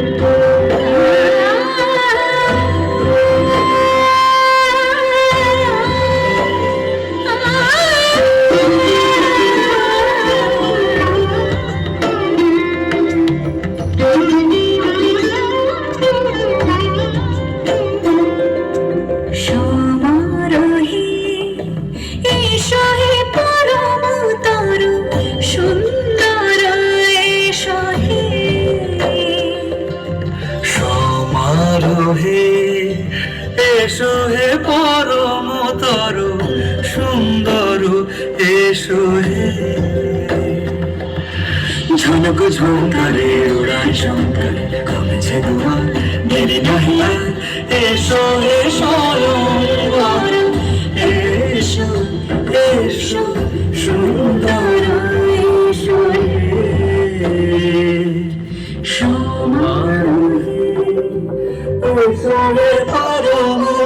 Amen. এসো হে পরম তরু, সুন্দর এসো হে। ঝনক ঝঙ্কারে উড়ায় শঙ্করে, কমেছে দুয়ার দেরি নাহি এসো হে স্বয়ংবর এসো এসো, সুন্দর এসো হে। সমারোহে এসো হে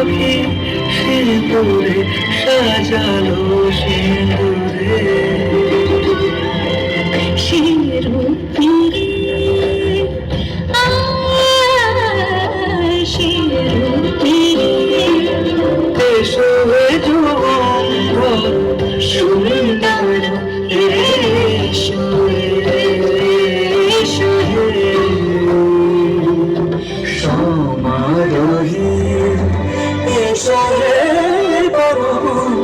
লাট সখী সিঁদুরে সাজালো সিঁদুরে এসো হে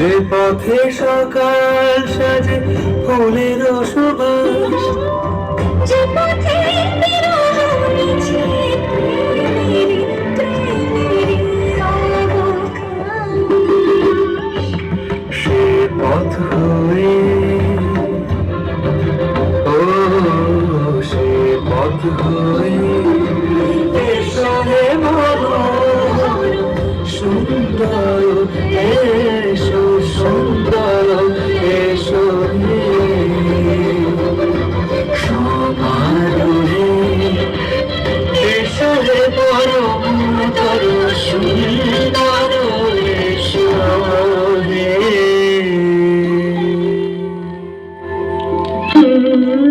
যে পথে সকাল সাজে ফুলের সুবাস যে পথে সে পথ হয়ে ও সে পথ হয়ে এসো হে সুন্দর